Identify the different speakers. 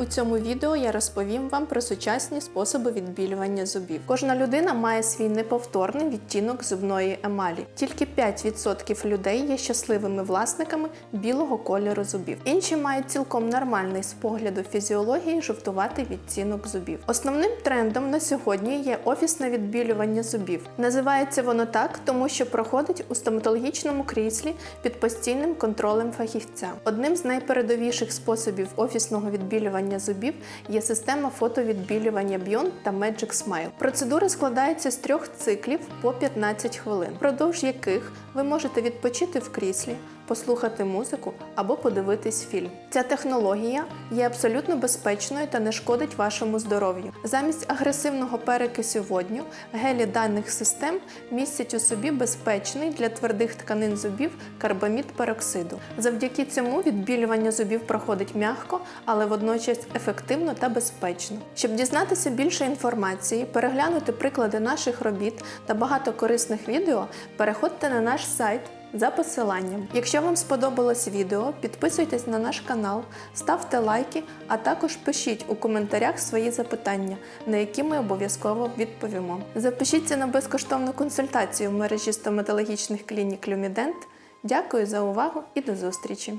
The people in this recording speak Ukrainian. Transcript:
Speaker 1: У цьому відео я розповім вам про сучасні способи відбілювання зубів. Кожна людина має свій неповторний відтінок зубної емалі. Тільки 5% людей є щасливими власниками білого кольору зубів. Інші мають цілком нормальний з погляду фізіології жовтуватий відтінок зубів. Основним трендом на сьогодні є офісне відбілювання зубів. Називається воно так, тому що проходить у стоматологічному кріслі під постійним контролем фахівця. Одним з найпередовіших способів офісного відбілювання зубів є система фотовідбілювання Beyond та Magic Smile. Процедура складається з трьох циклів по 15 хвилин, впродовж яких ви можете відпочити в кріслі, послухати музику або подивитись фільм. Ця технологія є абсолютно безпечною та не шкодить вашому здоров'ю. Замість агресивного перекису водню гелі даних систем містять у собі безпечний для твердих тканин зубів карбамід пероксиду. Завдяки цьому відбілювання зубів проходить м'яко, але водночас ефективно та безпечно. Щоб дізнатися більше інформації, переглянути приклади наших робіт та багато корисних відео, переходьте на наш сайт за посиланням. Якщо вам сподобалось відео, підписуйтесь на наш канал, ставте лайки, а також пишіть у коментарях свої запитання, на які ми обов'язково відповімо. Запишіться на безкоштовну консультацію в мережі стоматологічних клінік Люмідент. Дякую за увагу і до зустрічі!